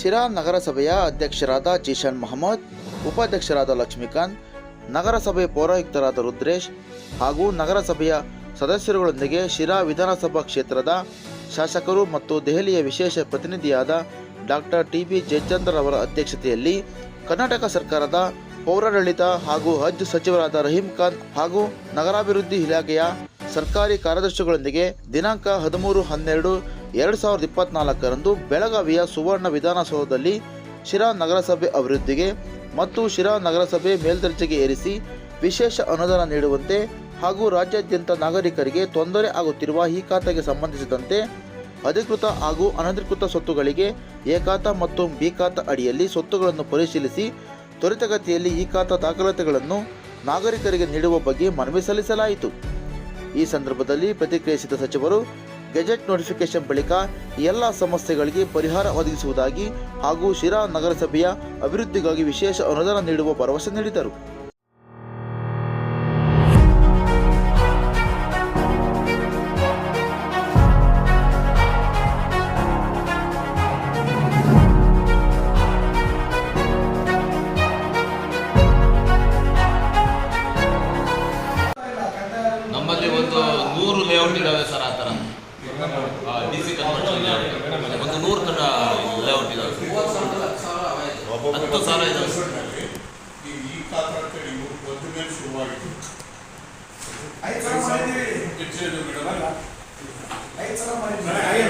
ಶಿರಾ ನಗರಸಭೆಯ ಅಧ್ಯಕ್ಷರಾದ ಜೀಶಾನ್ ಮಹಮ್ಮದ್, ಉಪಾಧ್ಯಕ್ಷರಾದ ಲಕ್ಷ್ಮೀಕಾಂತ್, ನಗರಸಭೆ ಪೌರಾಯುಕ್ತರಾದ ರುದ್ರೇಶ್ ಹಾಗೂ ನಗರಸಭೆಯ ಸದಸ್ಯರುಗಳೊಂದಿಗೆ ಶಿರಾ ವಿಧಾನಸಭಾ ಕ್ಷೇತ್ರದ ಶಾಸಕರು ಮತ್ತು ದೆಹಲಿಯ ವಿಶೇಷ ಪ್ರತಿನಿಧಿಯಾದ ಡಾಕ್ಟರ್ ಟಿ ಬಿ ಜಯಚಂದ್ರ ಅವರ ಅಧ್ಯಕ್ಷತೆಯಲ್ಲಿ ಕರ್ನಾಟಕ ಸರ್ಕಾರದ ಪೌರಾಡಳಿತ ಹಾಗೂ ಹಜ್ ಸಚಿವರಾದ ರಹೀಂ ಖಾನ್ ಹಾಗೂ ನಗರಾಭಿವೃದ್ಧಿ ಇಲಾಖೆಯ ಸರ್ಕಾರಿ ಕಾರ್ಯದರ್ಶಿಗಳೊಂದಿಗೆ ದಿನಾಂಕ ಹದಿಮೂರು ಹನ್ನೆರಡು ಎರಡು ಸಾವಿರದ ಇಪ್ಪತ್ನಾಲ್ಕರಂದು ಬೆಳಗಾವಿಯ ಸುವರ್ಣ ವಿಧಾನಸೌಧದಲ್ಲಿ ಶಿರಾ ನಗರಸಭೆ ಅಭಿವೃದ್ಧಿಗೆ ಮತ್ತು ಶಿರಾ ನಗರಸಭೆ ಮೇಲ್ದರ್ಜೆಗೆ ಏರಿಸಿ ವಿಶೇಷ ಅನುದಾನ ನೀಡುವಂತೆ ಹಾಗೂ ರಾಜ್ಯಾದ್ಯಂತ ನಾಗರಿಕರಿಗೆ ತೊಂದರೆ ಆಗುತ್ತಿರುವ ಈ ಖಾತೆಗೆ ಸಂಬಂಧಿಸಿದಂತೆ ಅಧಿಕೃತ ಹಾಗೂ ಅನಧಿಕೃತ ಸ್ವತ್ತುಗಳಿಗೆ ಏಕಾತ ಮತ್ತು ಬಿ ಖಾತಾ ಅಡಿಯಲ್ಲಿ ಸ್ವತ್ತುಗಳನ್ನು ಪರಿಶೀಲಿಸಿ ತ್ವರಿತಗತಿಯಲ್ಲಿ ಈ ಖಾತಾ ದಾಖಲಾತಿಗಳನ್ನು ನಾಗರಿಕರಿಗೆ ನೀಡುವ ಬಗ್ಗೆ ಮನವಿ ಸಲ್ಲಿಸಲಾಯಿತು. ಈ ಸಂದರ್ಭದಲ್ಲಿ ಪ್ರತಿಕ್ರಿಯಿಸಿದ ಸಚಿವರು ಗೆಜೆಟ್ ನೋಟಿಫಿಕೇಶನ್ ಬಳಿಕ ಎಲ್ಲ ಸಮಸ್ಯೆಗಳಿಗೆ ಪರಿಹಾರ ಒದಗಿಸುವುದಾಗಿ ಹಾಗೂ ಶಿರಾ ನಗರಸಭೆಯ ಅಭಿವೃದ್ಧಿಗಾಗಿ ವಿಶೇಷ ಅನುದಾನ ನೀಡುವ ಭರವಸೆ ನೀಡಿದರು. ನಮ್ಮಲ್ಲಿ ಒಂದು ನೂರು ಲೇಔಟ್ ಇದಾವೆ ಸರ್ ಒಂದು ನೂರು ಕಡ ಲೇಔಟ್ ಇದಾವೆ ಹತ್ತು ಸಾವಿರ ಇದಾವೆ ಸರ್ ಈ ಒಂದು ಮೇಲೆ ಶುರುವಾಗಿತ್ತು ಐದು ಸಲ ಮಾಡಿದ್ದೀವಿ. ಮೇಡಮ್ ಐದು ಸಲ ಮಾಡಿದ್ದೀವಿ